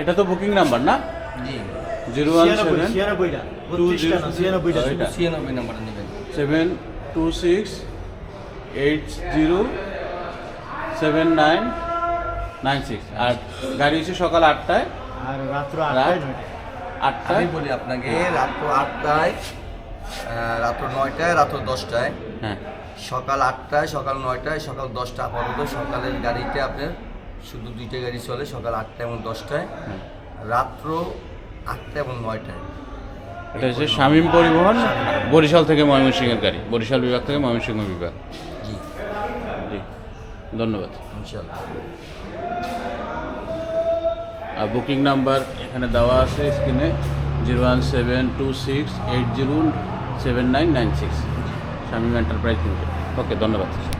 এটা তো booking number না? Zero one seven two zero শুধু। ছিয়ানব্বই নাম্বারে নেবেন। Seven two six eight zero seven nine nine six. আর গাড়ি হচ্ছে সকাল আটটায়। আর রাত্র রাত আটটায় আটটায়। আমি বলি আপনাকে রাত্র আটটায় রাত্র নয়টায় রাত্র দশটায়। হ্যাঁ। সকাল আটটায় সকাল নয়টায় সকাল দশটা আপাতত সকালের গাড়িতে আপনার শুধু দুইটা গাড়ি চলে সকাল আটটা এবং দশটায়। রাত্র আটটা এবং নয়টায়। এটা হচ্ছে শামীম পরিবহন। বরিশাল থেকে ময়মনসিংহের গাড়ি। বরিশাল বিভাগ থেকে ময়মনসিংহ বিভাগ। জি। জি। ধন্যবাদ। আর বুকিং নাম্বার এখানে দেওয়া আছে স্ক্রিনে zero one seven two six eight zero seven nine nine six. Shamim enterprise limited. Okay ধন্যবাদ।